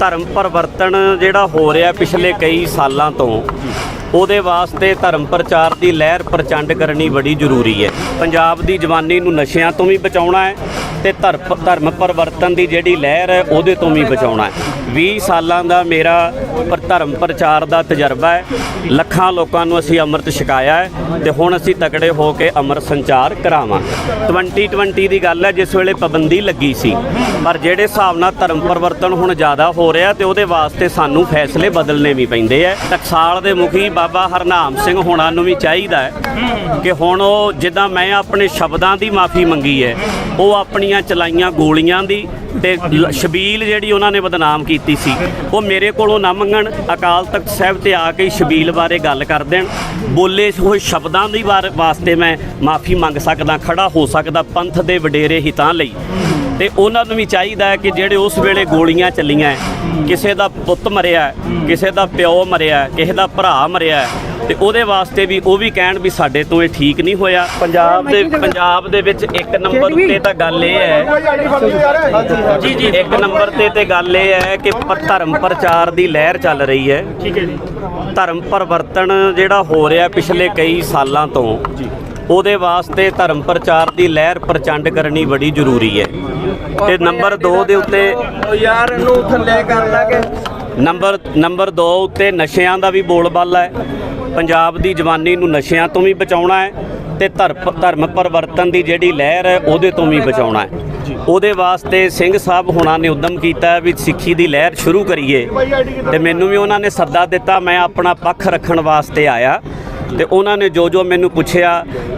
ਧਰਮ ਪਰਿਵਰਤਨ ਜਿਹੜਾ ਹੋ ਰਿਹਾ ਪਿਛਲੇ ਕਈ ਸਾਲਾਂ ਤੋਂ, ਉਹਦੇ ਵਾਸਤੇ ਧਰਮ ਪ੍ਰਚਾਰ ਦੀ ਲਹਿਰ ਪ੍ਰਚੰਡ ਕਰਨੀ ਬੜੀ ਜ਼ਰੂਰੀ ਹੈ। ਪੰਜਾਬ ਦੀ ਜਵਾਨੀ ਨੂੰ ਨਸ਼ਿਆਂ ਤੋਂ ਵੀ ਬਚਾਉਣਾ ਹੈ ਤੇ ਧਰਮ ਧਰਮ ਪਰਿਵਰਤਨ ਦੀ ਜਿਹੜੀ ਲਹਿਰ ਹੈ, ਉਹਦੇ ਤੋਂ ਵੀ ਬਚਾਉਣਾ ਹੈ। 20 ਸਾਲਾਂ ਦਾ ਮੇਰਾ ਪਰ ਧਰਮ ਪ੍ਰਚਾਰ ਦਾ ਤਜਰਬਾ ਹੈ। ਲੱਖਾਂ ਲੋਕਾਂ ਨੂੰ ਅਸੀਂ ਅੰਮ੍ਰਿਤ ਛਕਾਇਆ ਹੈ ਤੇ ਹੁਣ ਅਸੀਂ ਤਕੜੇ ਹੋ ਕੇ ਅੰਮ੍ਰਿਤ ਸੰਚਾਰ ਕਰਾਵਾਂ 2020 ਦੀ ਗੱਲ ਹੈ, ਜਿਸ ਵੇਲੇ ਪਾਬੰਦੀ ਲੱਗੀ ਸੀ, ਪਰ ਜਿਹੜੇ ਹਿਸਾਬ ਨਾਲ ਧਰਮ ਪਰਿਵਰਤਨ ਹੁਣ ਜ਼ਿਆਦਾ ਹੋ ਰਿਹਾ ਤੇ ਉਹਦੇ ਵਾਸਤੇ ਸਾਨੂੰ ਫੈਸਲੇ ਬਦਲਣੇ ਵੀ ਪੈਂਦੇ ਆ ਟਕਸਾਲ ਦੇ ਮੁਖੀ ਬਾਬਾ ਹਰਨਾਮ ਸਿੰਘ ਹੋਣਾ ਨੂੰ ਵੀ ਚਾਹੀਦਾ ਹੈ ਕਿ ਹੁਣ ਉਹ ਜਿੱਦਾਂ ਮੈਂ ਆਪਣੇ ਸ਼ਬਦਾਂ ਦੀ ਮਾਫੀ ਮੰਗੀ ਹੈ, ਉਹ ਆਪਣੀ ਆਪਣੀਆਂ ਚਲਾਈਆਂ ਗੋਲੀਆਂ ਦੀ ਤੇ ਸ਼ਬੀਲ ਜਿਹੜੀ ਉਹਨਾਂ ਨੇ ਬਦਨਾਮ ਕੀਤੀ ਸੀ, ਉਹ ਮੇਰੇ ਕੋਲੋਂ ਨਾ ਮੰਗਣ। ਅਕਾਲ ਤਖਤ ਸਾਹਿਬ ਤੇ ਆ ਕੇ ਸ਼ਬੀਲ ਬਾਰੇ ਗੱਲ ਕਰ ਦੇਣ। ਬੋਲੇ ਹੋਏ ਸ਼ਬਦਾਂ ਦੀ ਵਾਰ- ਵਾਸਤੇ ਮੈਂ ਮਾਫੀ ਮੰਗ ਸਕਦਾ, ਖੜਾ ਹੋ ਸਕਦਾ ਪੰਥ ਦੇ ਵਡੇਰੇ ਹਿੱਤਾਂ ਲਈ। ਤੇ ਉਹਨਾਂ ਨੂੰ ਵੀ ਚਾਹੀਦਾ ਹੈ ਕਿ ਜਿਹੜੇ ਉਸ ਵੇਲੇ ਗੋਲੀਆਂ ਚੱਲੀਆਂ ਕਿਸੇ ਦਾ ਪੁੱਤ ਮਰਿਆ ਕਿਸੇ ਦਾ ਪਿਓ ਮਰਿਆ ਕਿਸੇ ਦਾ ਭਰਾ ਮਰਿਆ ਤੇ ਉਹਦੇ ਵਾਸਤੇ ਵੀ ਉਹ ਵੀ ਕਹਿਣ ਵੀ ਸਾਡੇ ਤੋਂ ਇਹ ਠੀਕ ਨਹੀਂ ਹੋਇਆ। ਪੰਜਾਬ ਦੇ ਪੰਜਾਬ ਦੇ ਵਿੱਚ ਇੱਕ ਨੰਬਰ ਉੱਤੇ ਤਾਂ ਗੱਲ ਇਹ ਹੈ। ਜੀ ਜੀ ਇੱਕ ਨੰਬਰ ਤੇ ਤੇ ਗੱਲ ਇਹ ਹੈ ਕਿ ਧਰਮ ਪ੍ਰਚਾਰ ਦੀ ਲਹਿਰ ਚੱਲ ਰਹੀ ਹੈ। ਠੀਕ ਹੈ ਜੀ। ਧਰਮ ਪਰਿਵਰਤਨ ਜਿਹੜਾ ਹੋ ਰਿਹਾ ਪਿਛਲੇ ਕਈ ਸਾਲਾਂ ਤੋਂ ਉਹਦੇ ਵਾਸਤੇ ਧਰਮ ਪ੍ਰਚਾਰ ਦੀ ਲਹਿਰ ਪ੍ਰਚੰਡ ਕਰਨੀ ਬੜੀ ਜ਼ਰੂਰੀ ਹੈ। ਤੇ ਨੰਬਰ 2 ਦੇ ਉੱਤੇ ਯਾਰ ਨੂੰ ਥੱਲੇ ਕਰ ਲਾਂਗੇ ਨੰਬਰ ਨੰਬਰ 2 ਉੱਤੇ ਨਸ਼ਿਆਂ ਦਾ ਵੀ ਬੋਲਬਾਲਾ ਹੈ। ਪੰਜਾਬ ਦੀ ਜਵਾਨੀ ਨੂੰ ਨਸ਼ਿਆਂ ਤੋਂ ਵੀ ਬਚਾਉਣਾ ਹੈ ਤੇ ਧਰਮ ਧਰਮ ਪਰਿਵਰਤਨ ਦੀ ਜਿਹੜੀ ਲਹਿਰ ਹੈ ਉਹਦੇ ਤੋਂ ਵੀ ਬਚਾਉਣਾ ਹੈ। ਉਹਦੇ ਵਾਸਤੇ ਸਿੰਘ ਸਾਹਿਬ ਹੁਣਾਂ ਨੇ ਉਦਮ ਕੀਤਾ ਵੀ ਸਿੱਖੀ ਦੀ ਲਹਿਰ ਸ਼ੁਰੂ ਕਰੀਏ। ਤੇ ਮੈਨੂੰ ਵੀ ਉਹਨਾਂ ਨੇ ਸੱਦਾ ਦਿੱਤਾ ਮੈਂ ਆਪਣਾ ਪੱਖ ਰੱਖਣ ਵਾਸਤੇ ਆਇਆ। ਤੇ ਉਹਨਾਂ ਨੇ ਜੋ ਜੋ ਮੈਨੂੰ ਪੁੱਛਿਆ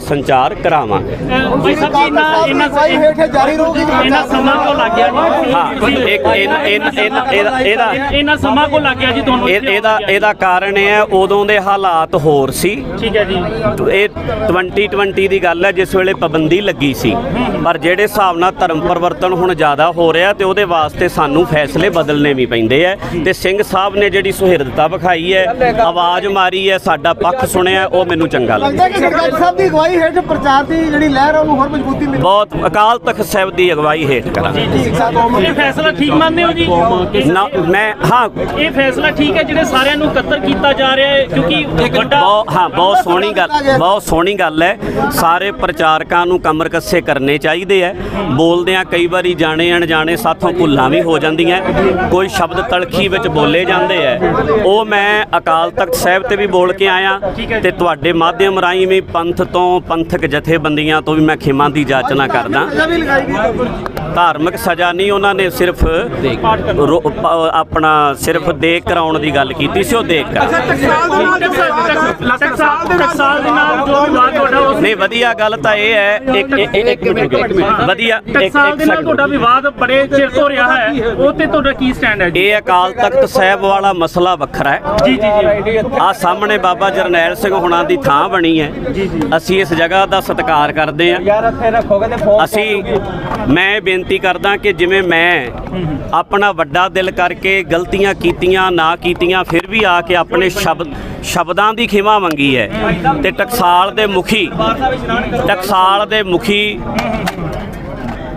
ਸੰਚਾਰ ਕਰਾਵਾਂਗੇ ਭਾਈ ਸਾਹਿਬ ਜੀ ਇਹਨਾਂ ਇਹਨਾਂ ਹੇਠ ਜਾਰੀ ਰਹੂਗੀ ਇਹਨਾਂ ਸਮਾਂ ਕੋ ਲੱਗ ਗਿਆ ਜੀ। ਹਾਂ ਇੱਕ ਇਹਨਾਂ ਇਹਨਾਂ ਇਹਦਾ ਇਹਦਾ ਇਹਨਾਂ ਸਮਾਂ ਕੋ ਲੱਗ ਗਿਆ ਜੀ ਤੁਹਾਨੂੰ ਇਹ- ਇਹਦਾ ਇਹਦਾ ਕਾਰਨ ਇਹ ਹੈ ਉਦੋਂ ਦੇ ਹਾਲਾਤ ਹੋਰ ਸੀ। ਠੀਕ ਹੈ ਜੀ। ਇਹ 2020 ਦੀ ਗੱਲ ਹੈ ਜਿਸ ਵੇਲੇ ਪਾਬੰਦੀ ਲੱਗੀ ਸੀ। ਪਰ ਜਿਹੜੇ ਹਿਸਾਬ ਨਾਲ ਧਰਮ ਪਰਿਵਰਤਨ ਹੁਣ ਜ਼ਿਆਦਾ ਹੋ ਰਿਹਾ ਤੇ ਉਹਦੇ ਵਾਸਤੇ ਸਾਨੂੰ ਫੈਸਲੇ ਬਦਲਣੇ ਵੀ ਪੈਂਦੇ ਆ। ਤੇ ਸਿੰਘ ਸਾਹਿਬ ਨੇ ਜਿਹੜੀ ਸੁਹਿਰਦਤਾ ਵਿਖਾਈ ਹੈ ਆਵਾਜ਼ ਮਾਰੀ ਹੈ ਸਾਡਾ ਪੱਖ ਸੁਣਿਆ ਉਹ ਮੈਨੂੰ ਚੰਗਾ ਲੱਗਦਾ ਸਾਹਿਬ ਅਗਵਾਈ ਹੇਠ ਪ੍ਰਚਾਰ ਦੀ ਜਿਹੜੀ ਲਹਿਰ ਹੈ ਉਹਨੂੰ ਹੋਰ ਮਜ਼ਬੂਤੀ ਮਿਲੇ। ਬਹੁਤ ਅਕਾਲ ਤਖਤ ਸਾਹਿਬ ਦੀ ਅਗਵਾਈ ਹੇਠ ਕਰਾਂਗੇ। ਸਿੱਖਿਆ ਕੌਮ ਇਹ ਫੈਸਲਾ ਠੀਕ ਮੰਨਦੇ ਹੋ ਜੀ? ਨਾ ਮੈਂ ਹਾਂ। ਇਹ ਫੈਸਲਾ ਠੀਕ ਹੈ ਜਿਹੜੇ ਸਾਰਿਆਂ ਨੂੰ ਇਕੱਤਰ ਕੀਤਾ ਜਾ ਰਿਹਾ ਹੈ ਕਿਉਂਕਿ ਵੱਡਾ ਬਹੁਤ ਹਾਂ ਬਹੁਤ ਸੋਹਣੀ ਗੱਲ ਬਹੁਤ ਸੋਹਣੀ ਗੱਲ ਹੈ। ਸਾਰੇ ਪ੍ਰਚਾਰਕਾਂ ਨੂੰ ਕਮਰ ਕੱਸੇ ਕਰਨੇ ਚਾਹੀਦੇ ਆ ਬੋਲਦਿਆਂ ਕਈ ਵਾਰੀ ਜਾਣੇ ਅਣਜਾਣੇ ਸਾਥੋਂ ਭੁੱਲਾਂ ਵੀ ਹੋ ਜਾਂਦੀਆਂ ਕੋਈ ਸ਼ਬਦ ਤਲਖੀ ਵਿੱਚ ਬੋਲੇ ਜਾਂਦੇ ਆ ਉਹ ਮੈਂ ਅਕਾਲ ਤਖਤ ਸਾਹਿਬ ਤੇ ਵੀ ਬੋਲ ਕੇ ਆਇਆ ਤੇ ਤੁਹਾਡੇ ਮਾਧਿਅਮ ਰਾਹੀਂ ਵੀ ਪੰਥ ਤੋਂ ਪੰਥਕ ਜਥੇਬੰਦੀਆਂ ਤੋਂ ਵੀ ਮੈਂ ਖਿਮਾ ਦੀ ਜਾਚਨਾ ਕਰਦਾ। ਧਾਰਮਿਕ ਸਜ਼ਾ ਨਹੀਂ ਉਹਨਾਂ ਨੇ ਸਿਰਫ ਆਪਣਾ ਸਿਰਫ ਦੇਖ ਕਰਾਉਣ ਦੀ ਗੱਲ ਕੀਤੀ ਸੀ ਉਹ ਦੇਖ ਕਰ ਨਹੀਂ ਵਧੀਆ ਗੱਲ ਤਾਂ ਇਹ ਹੈ ਇੱਕ ਇੱਕ- ਮਿੰਟ ਵਧੀਆ ਇੱਕ ਨਾਲ ਤੁਹਾਡਾ ਵਿਵਾਦ ਬੜੇ ਚਿਰ ਤੋਂ ਰਿਹਾ ਹੈ ਉਹ ਤੇ ਤੁਹਾਡਾ ਕੀ ਸਟੈਂਡ ਹੈ ਇਹ ਅਕਾਲ ਤਖਤ ਸਾਹਿਬ ਵਾਲਾ ਮਸਲਾ ਵੱਖਰਾ ਹੈ। ਜੀ ਜੀ ਜੀ। ਆ ਸਾਹਮਣੇ ਬਾਬਾ ਜਰਨੈਲ ਸਿੰਘ ਹੁਣਾਂ ਦੀ ਥਾਂ ਬਣੀ ਹੈ। ਅਸੀਂ ਇਸ ਜਗ੍ਹਾ ਦਾ ਸਤਿਕਾਰ ਕਰਦੇ ਹਾਂ। ਯਾਰ ਇੱਥੇ ਰੱਖੋਗੇ ਤੇ ਫੋਨ ਅਸੀਂ ਮੈਂ ਇਹ ਬੇਨਤੀ ਕਰਦਾ ਕਿ ਜਿਵੇਂ ਮੈਂ ਆਪਣਾ ਵੱਡਾ ਦਿਲ ਕਰਕੇ ਗਲਤੀਆਂ ਕੀਤੀਆਂ ਨਾ ਕੀਤੀਆਂ ਫਿਰ ਵੀ ਆ ਕੇ ਆਪਣੇ ਸ਼ਬਦ ਸ਼ਬਦਾਂ ਦੀ ਖਿਮਾ ਮੰਗੀ ਹੈ। ਤੇ ਟਕਸਾਲ ਦੇ ਮੁਖੀ ਟਕਸਾਲ ਦੇ ਮੁਖੀ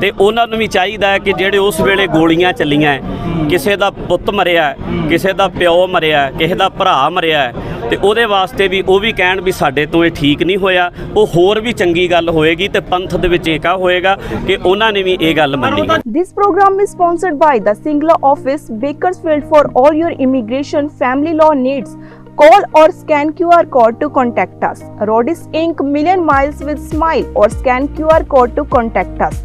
ਤੇ ਉਹਨਾਂ ਨੂੰ ਵੀ ਚਾਹੀਦਾ ਹੈ ਕਿ ਜਿਹੜੇ ਉਸ ਵੇਲੇ ਗੋਲੀਆਂ ਚੱਲੀਆਂ ਹੈ, ਕਿਸੇ ਦਾ ਪੁੱਤ ਮਰਿਆ ਹੈ, ਕਿਸੇ ਦਾ ਪਿਓ ਮਰਿਆ ਹੈ, ਕਿਸੇ ਦਾ ਭਰਾ ਮਰਿਆ ਹੈ, ਤੇ ਤੇ ਉਹਦੇ ਵਾਸਤੇ ਵੀ ਉਹ ਵੀ ਕਹਿਣ ਵੀ ਸਾਡੇ ਤੋਂ ਇਹ ਠੀਕ ਨਹੀਂ ਹੋਇਆ ਉਹ ਹੋਰ ਵੀ ਚੰਗੀ ਗੱਲ ਹੋਏਗੀ ਤੇ ਪੰਥ ਦੇ ਵਿੱਚ ਏਕਾ ਹੋਏਗਾ ਕਿ ਉਹਨਾਂ ਨੇ ਵੀ ਇਹ ਗੱਲ ਮੰਨੀ ਹੈ This program is sponsored by the Singla office, Bakersfield for all your immigration family law needs. Call or scan QR code to contact us. Rodis Inc. Million Miles with Smile or scan QR code to contact us.